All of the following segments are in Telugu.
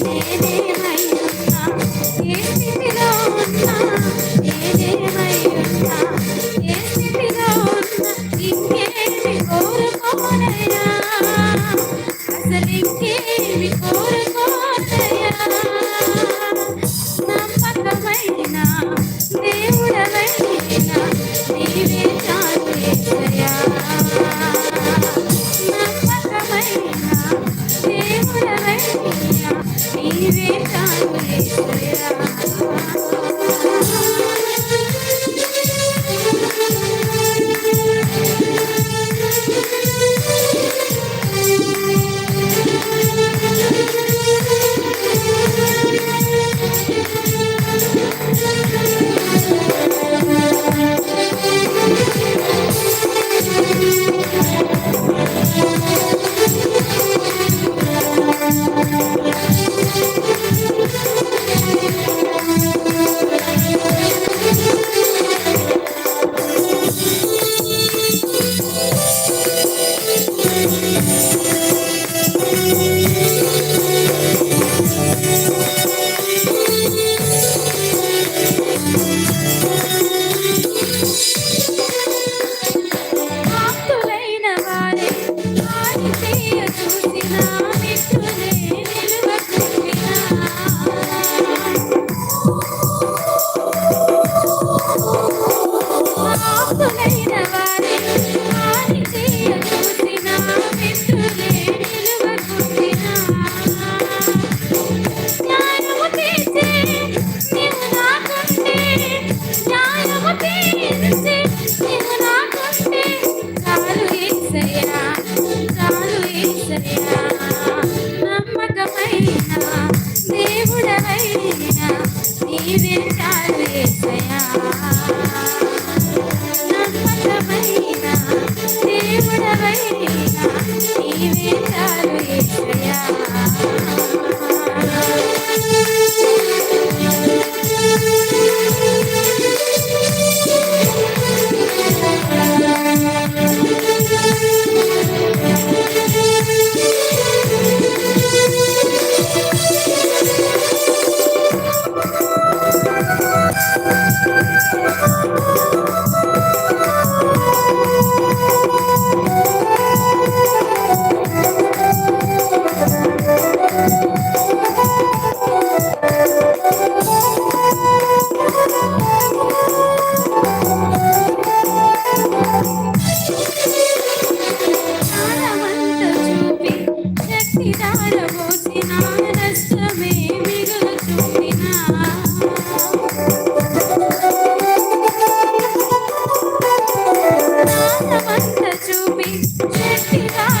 Thank you. respirar.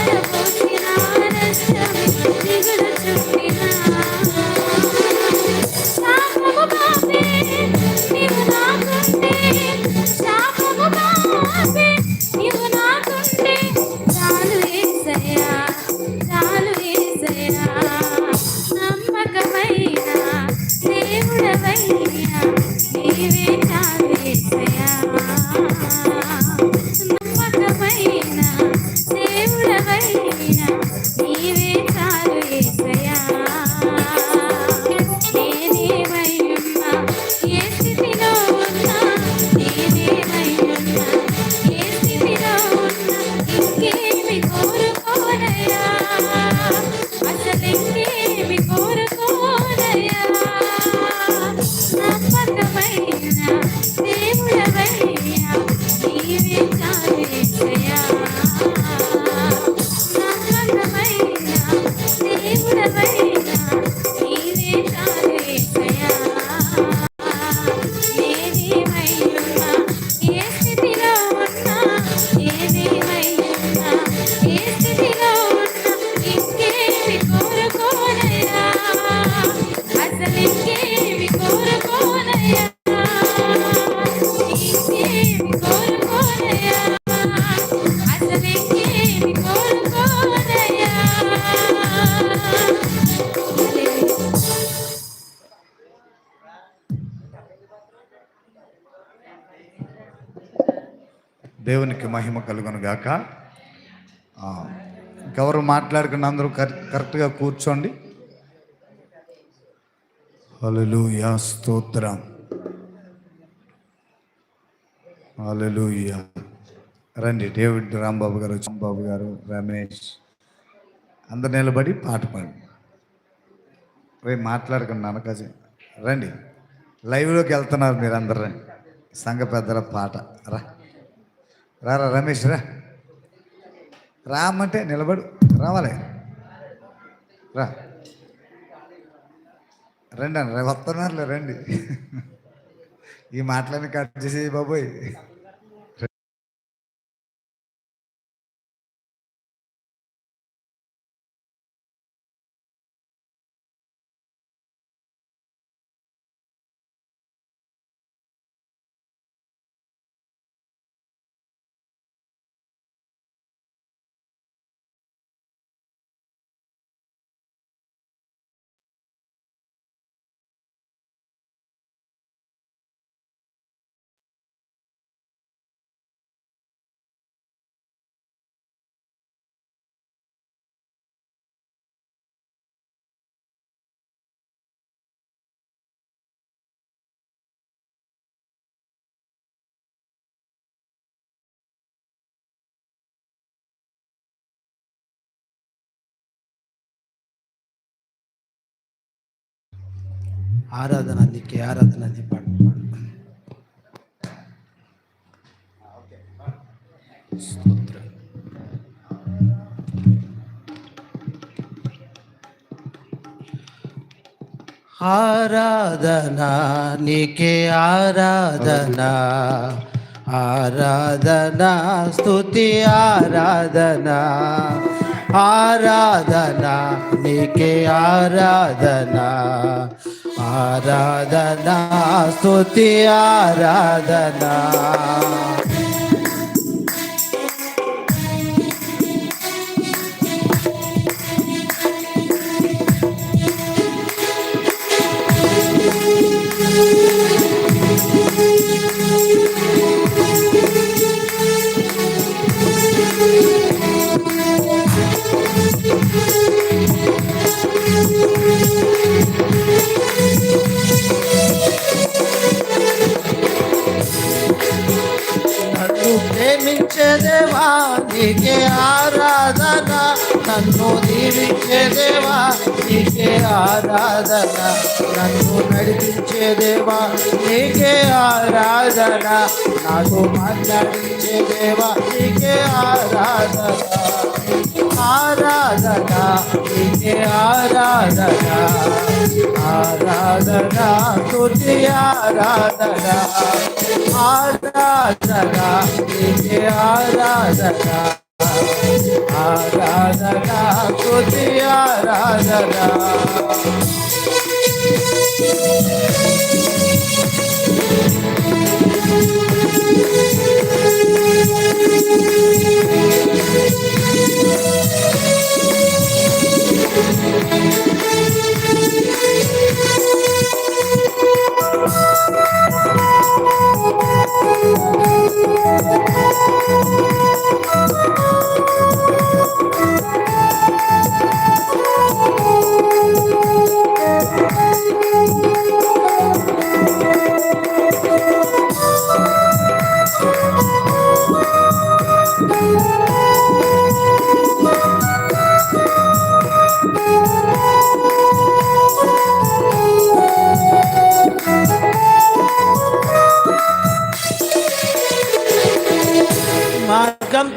దేవునికి మహిమ కలుగును గాక. ఆ, మాట్లాడుకున్న అందరూ కరెక్ట్ కరెక్ట్గా కూర్చోండి. హల్లెలూయా స్తోత్రం. హల్లెలూయా. రండి డేవిడ్ రాంబాబు గారు చంబాబు గారు రమేష్. అందరు నిలబడి పాట పాడు. రే మాట్లాడుకున్నాను కజ. రండి. లైవ్లోకి వెళ్తున్నారు మీరు అందరు సంఘ పెద్దల పాట. రా. రారా రమేష్ రా. రామంటే నిలబడు రావాలి. రా. రండి అన్న వస్తున్నారులే రండి. ఈ మాటలన్నీ కట్ చేసి బాబోయ్. ఆరాధన నీకే ఆరాధన నీ పాడు ఆరాధనా నీకే ఆరాధనా ఆరాధనా స్తుతి ఆరాధనా. ಆರಾಧನಾ ನಿಕೆ ಆರಾಧನಾ. ಆರಾಧನಾ ಸ್ತುತಿ ಆರಾಧನಾ. ఆరాధన నన్ను నడిపించే దేవా నీకే ఆరాధన నాకు మాట్లాడించే దేవా నీకే ఆరాధన ఆరాధన నీకే ఆరాధన ఆరాధన తుది ఆరాధన ఆరాధన నీకే ఆరాధన ఆరాధనా తుది ఆరాధన.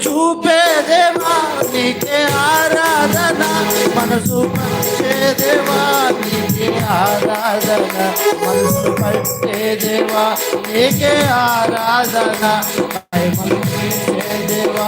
చూపే దేవా నీకే ఆరాధన. మనసు పంచే దేవా నీకే ఆరాధన. మనసు పట్టే దేవా నీకే ఆరాధన. దేవా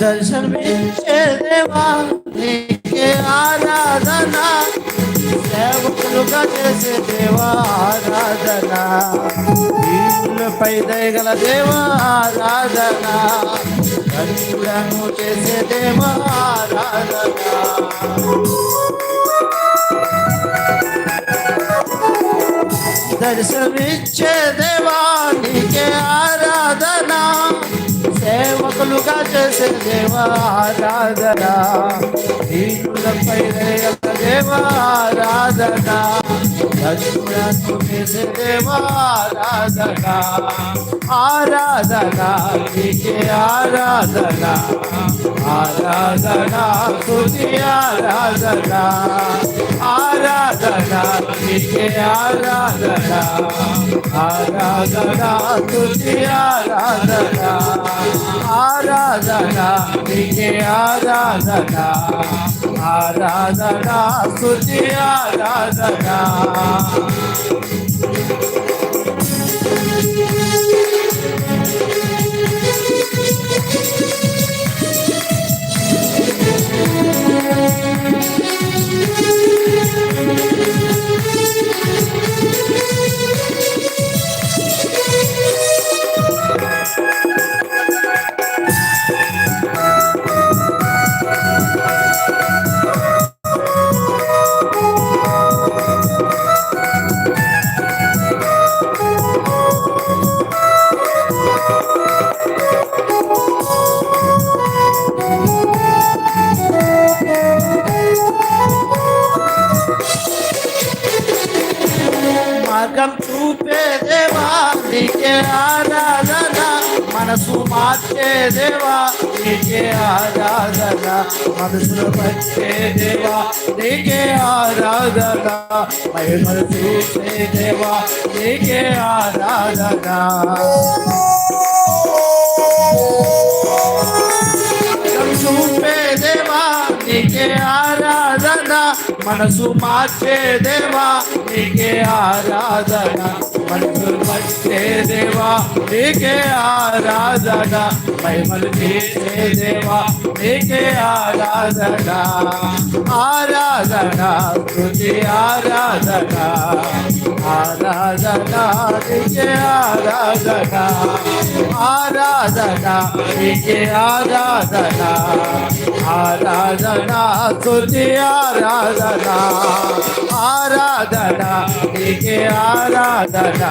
दर्शन देवा के आराधना। जैसे देवा पैदल गल देवा, आराधना। देवा, आराधना। दर्शन देवानी के आ చేసే దేవ ఆరాధన. దీనులపై దయగల దేవ ఆరాధన దర్శనము చేసే దేవ ఆరాధన ఆరాధన నీకే ఆరాధన ఆరాధన తుది ఆరాధన ఆరాధన నీకే ఆరాధన ఆరాధన తుది ఆరాధన ఆరాధన నీకే ఆరాధన ఆరాధనా తుది ఆరాధనా. ఆరాధన మనసు మార్చే దేవా నీకే ఆరాధన మనసును వచ్చే దేవా నీకే ఆరాధన మహిమలు చూసే దేవా నీకే ఆరాధన చూపే దేవా నీకే ఆరాధన మనసు మార్చే దేవా నీకే ఆరాధన మనసు दुर्मटे देवा, एक आराधना महिमल के देवा, एक आराधा आराधना, तुझे आराधना आराधा तुझे आराधा आराधना, तुझे आराधा आराधना आराधा आराधना आराधना आराधा आराधना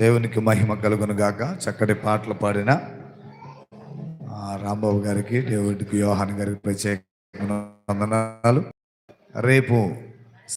దేవునికి మహిమ కలుగును గాక. చక్కటి పాటలు పాడిన రాంబాబు గారికి దేవుడికి యోహాన్ గారికి ప్రత్యేక వందనాలు. రేపు